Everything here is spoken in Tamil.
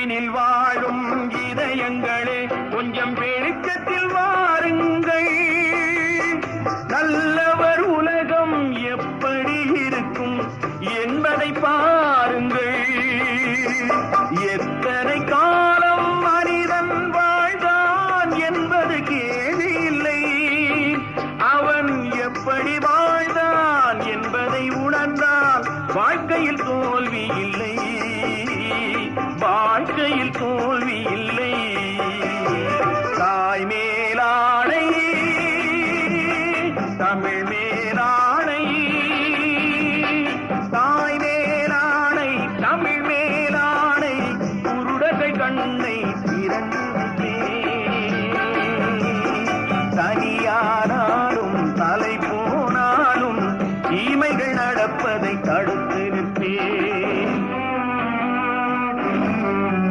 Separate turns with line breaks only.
இனில் வாழும் இதயங்களே கொஞ்சம் பெருக்கத்தில் வாருங்கள். நல்லவர் உலகம் எப்படி இருக்கும் என்பதை பாருங்கள். எத்தனை காலம் மனிதன் வாழ்ந்தான் என்பது கேள்வியில்லை. அவன் எப்படி வாழ்ந்தான் என்பதை உணர்ந்தான் வாழ்க்கையில் தோல்வி வாழ்க்கையில் தோல்வி இல்லை. தாய் மேலாடை தமிழ் மேலாடை தாய் மேலாடை தமிழ் மேலாடை குருடகை கண்ணை திறந்து தனியானாலும் தலை போனாலும் தீமைகள் நடப்பதை தடுத்து நிற்பேன்.